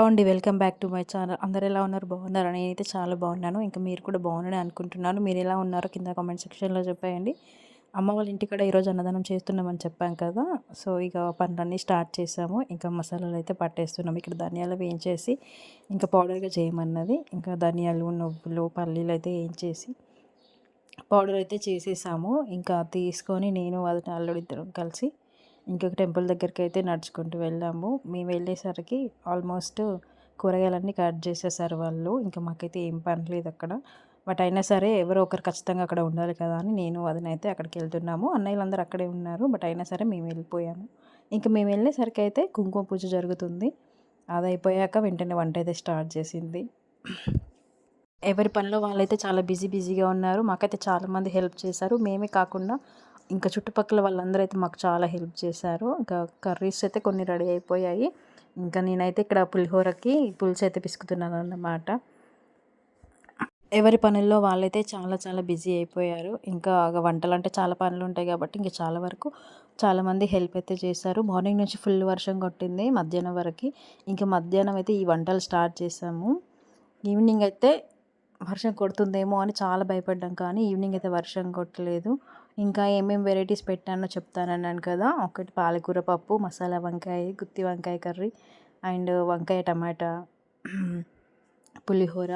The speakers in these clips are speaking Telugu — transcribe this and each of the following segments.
అండి. Welcome back to my channel. అందరు ఎలా ఉన్నారు? బాగున్నారు? నేనైతే చాలా బాగున్నాను. ఇంకా మీరు కూడా బాగున్నారని అనుకుంటున్నాను. మీరు ఎలా ఉన్నారో కింద కామెంట్ సెక్షన్లో చెప్పేయండి. అమ్మ వాళ్ళ ఇంటికాడ ఈరోజు అన్నదానం చేస్తున్నామని చెప్పాం కదా. సో ఇక పనులన్నీ స్టార్ట్ చేసాము. ఇంకా మసాలాలు అయితే పట్టేస్తున్నాం. ఇక్కడ ధనియాలు వేయించేసి ఇంకా పౌడర్గా చేయమన్నది. ఇంకా ధనియాలు నువ్వులు పల్లీలు అయితే వేయించేసి పౌడర్ అయితే చేసేసాము. ఇంకా తీసుకొని నేను అది అల్లుడు ఇద్దరం కలిసి ఇంకొక టెంపుల్ దగ్గరికి అయితే నడుచుకుంటూ వెళ్ళాము. మేము వెళ్ళేసరికి ఆల్మోస్ట్ కూరగాయలన్నీ కట్ చేసేసారు వాళ్ళు. ఇంకా మాకైతే ఏం పని లేదు అక్కడ. బట్ అయినా సరే ఎవరో ఒకరు ఖచ్చితంగా అక్కడ ఉండాలి కదా అని నేను అదనైతే అక్కడికి వెళ్తున్నాము. అన్నయ్యలందరూ అక్కడే ఉన్నారు. బట్ అయినా సరే మేము వెళ్ళిపోయాము. ఇంకా మేము వెళ్ళేసరికి అయితే కుంకుమ పూజ జరుగుతుంది. అది అయిపోయాక వెంటనే వంట అయితే స్టార్ట్ చేసింది. ఎవరి పనిలో వాళ్ళైతే చాలా బిజీ బిజీగా ఉన్నారు. మాకైతే చాలామంది హెల్ప్ చేశారు. మేమే కాకుండా ఇంకా చుట్టుపక్కల వాళ్ళందరూ అయితే మాకు చాలా హెల్ప్ చేశారు. ఇంకా కర్రీస్ అయితే కొన్ని రెడీ అయిపోయాయి. ఇంకా నేనైతే ఇక్కడ పులిహోరకి పులుసు అయితే పిసుకుతున్నాను అన్నమాట. ఎవరి పనుల్లో వాళ్ళైతే చాలా చాలా బిజీ అయిపోయారు. ఇంకా వంటలు అంటే చాలా పనులు ఉంటాయి కాబట్టి ఇంకా చాలా వరకు చాలామంది హెల్ప్ అయితే చేశారు. మార్నింగ్ నుంచి ఫుల్ వర్షం కొట్టింది మధ్యాహ్నం వరకు. ఇంకా మధ్యాహ్నం అయితే ఈ వంటలు స్టార్ట్ చేసాము ఈవినింగ్ అయితే వర్షం కొడుతుందేమో అని చాలా భయపడ్డాం కానీ ఈవినింగ్ అయితే వర్షం కొట్టలేదు. ఇంకా ఏమేమి వెరైటీస్ పెట్టానో చెప్తానన్నాను కదా. ఒకటి పాలకూర పప్పు మసాలా వంకాయ గుత్తి వంకాయ కర్రీ అండ్ వంకాయ టమాటా పులిహోర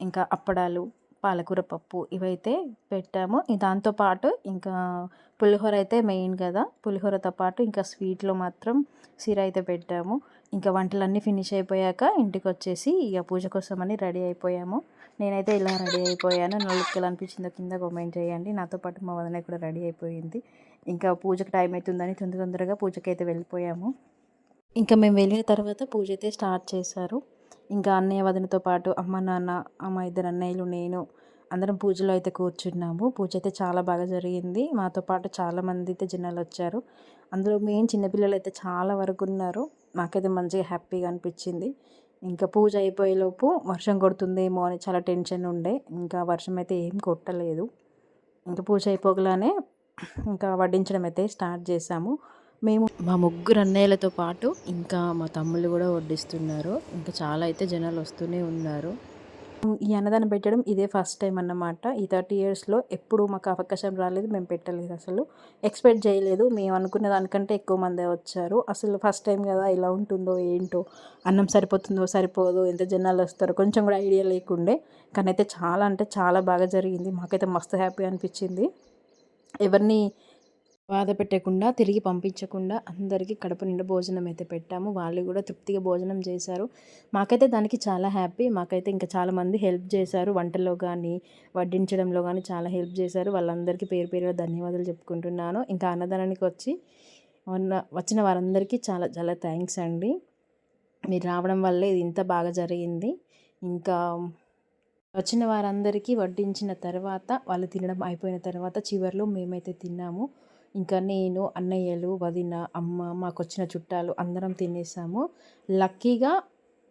ఇంకా అప్పడాలు పాలకూర పప్పు ఇవైతే పెట్టాము. దాంతోపాటు ఇంకా పులిహోర అయితే మెయిన్ కదా. పులిహోరతో పాటు ఇంకా స్వీట్లో మాత్రం సిర అయితే పెట్టాము. ఇంకా వంటలన్నీ ఫినిష్ అయిపోయాక ఇంటికి వచ్చేసి ఇక పూజ కోసం అని రెడీ అయిపోయాము. నేనైతే ఇలా రెడీ అయిపోయాను. నలుగురికి ఎలా అనిపించిందో కింద కామెంట్ చేయండి. నాతో పాటు మా వదిన కూడా రెడీ అయిపోయింది. ఇంకా పూజకు టైం అవుతుందని తొందర తొందరగా పూజకి అయితే వెళ్ళిపోయాము. ఇంకా మేము వెళ్ళిన తర్వాత పూజ అయితే స్టార్ట్ చేశారు. ఇంకా అన్నయ్య వదినతో పాటు అమ్మ నాన్న అమ్మ ఇద్దరు అన్నయ్యలు నేను అందరం పూజలో అయితే కూర్చున్నాము. పూజ అయితే చాలా బాగా జరిగింది. మాతో పాటు చాలామంది అయితే జనాలు వచ్చారు. అందులో మెయిన్ చిన్నపిల్లలు అయితే చాలా వరకు ఉన్నారు. నాకైతే మంచిగా హ్యాపీగా అనిపించింది. ఇంకా పూజ అయిపోయేలోపు వర్షం కొడుతుందేమో అని చాలా టెన్షన్ ఉండే. ఇంకా వర్షం అయితే ఏం కొట్టలేదు. ఇంకా పూజ అయిపోగలానే ఇంకా వడ్డించడం అయితే స్టార్ట్ చేసాము మేము మా ముగ్గురు అన్నయ్యలతో పాటు ఇంకా మా తమ్ముళ్ళు కూడా వడ్డిస్తున్నారు. ఇంకా చాలా అయితే జనాలు వస్తూనే ఉన్నారు. ఈ అన్నదానం పెట్టడం ఇదే ఫస్ట్ టైం అన్నమాట. ఈ థర్టీ ఇయర్స్లో ఎప్పుడు మాకు అవకాశం రాలేదు మేము పెట్టలేదు అసలు. ఎక్స్పెక్ట్ చేయలేదు మేము అనుకున్న దానికంటే ఎక్కువ మందే వచ్చారు. అసలు ఫస్ట్ టైం కదా ఎలా ఉంటుందో ఏంటో అన్నం సరిపోతుందో సరిపోదో ఎంత జనాలు వస్తారో కొంచెం కూడా ఐడియా లేకుండే. కానీ అయితే చాలా అంటే చాలా బాగా జరిగింది. మాకైతే మస్తు హ్యాపీ అనిపించింది. ఎవరిని బాధ పెట్టకుండా తిరిగి పంపించకుండా అందరికీ కడుపు నిండా భోజనం అయితే పెట్టాము. వాళ్ళు కూడా తృప్తిగా భోజనం చేశారు. మాకైతే దానికి చాలా హ్యాపీ. మాకైతే ఇంకా చాలామంది హెల్ప్ చేశారు. వంటలో కానీ వడ్డించడంలో కానీ చాలా హెల్ప్ చేశారు. వాళ్ళందరికీ పేరు పేరుగా ధన్యవాదాలు చెప్పుకుంటున్నాను. ఇంకా అన్నదానానికి వచ్చి ఉన్న వచ్చిన వారందరికీ చాలా చాలా థ్యాంక్స్ అండి. మీరు రావడం వల్లే ఇది ఇంత బాగా జరిగింది. ఇంకా వచ్చిన వారందరికీ వడ్డించిన తర్వాత వాళ్ళు తినడం అయిపోయిన తర్వాత చివరిలో మేమైతే తిన్నాము. ఇంకా నేను అన్నయ్యలు వదిన అమ్మ మాకు వచ్చిన చుట్టాలు అందరం తినేసాము. లక్కీగా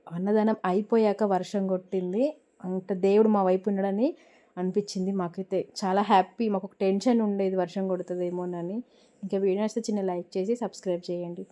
అన్నదానం అయిపోయాక వర్షం కొట్టింది. అంత దేవుడు మా వైపు ఉండడని అనిపించింది మాకైతే. చాలా హ్యాపీ మాకు ఒక టెన్షన్ ఉండేది వర్షం కొడుతుందేమోనని. ఇంకా వీడియో నచ్చితే చిన్న లైక్ చేసి సబ్స్క్రైబ్ చేయండి.